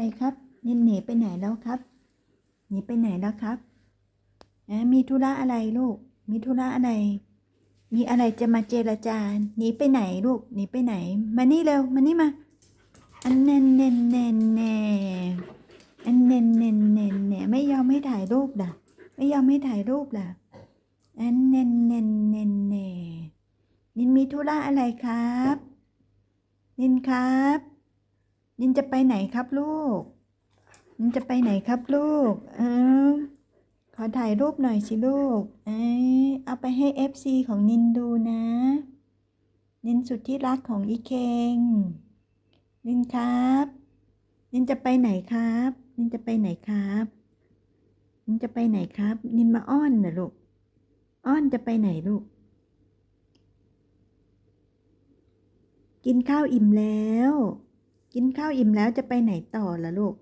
ไปครับ นินหนีไปไหนแล้วครับ หนีไปไหนแล้วครับแอะมีธุระอะไรลูก มีธุระอะไร มีอะไรจะมาเจรจา หนีไปไหนลูก หนีไปไหน มานี่เร็ว มานี่มา อันเนนเนนเนนแน่อันเนนเนนเนนแน่ไม่ยอมให้ถ่ายรูปด่ะ ไม่ยอมให้ถ่ายรูปล่ะ อันเนนเนนเนนแน่นินมีธุระอะไรครับ นินครับ นินจะไปไหนครับลูกนินจะไปไหนครับลูก เออขอถ่ายรูปหน่อยสิลูก เอ้ยเอาไปให้เอฟซีของนินดูนะ นินสุดที่รักของอีเคงนินครับ นินจะไปไหนครับ นินจะไปไหนครับ นินจะไปไหนครับ นินมาอ้อนนะลูก อ้อนจะไปไหนลูก กินข้าวอิ่มแล้ว กินข้าวอิ่มแล้วจะไปไหนต่อล่ะลูก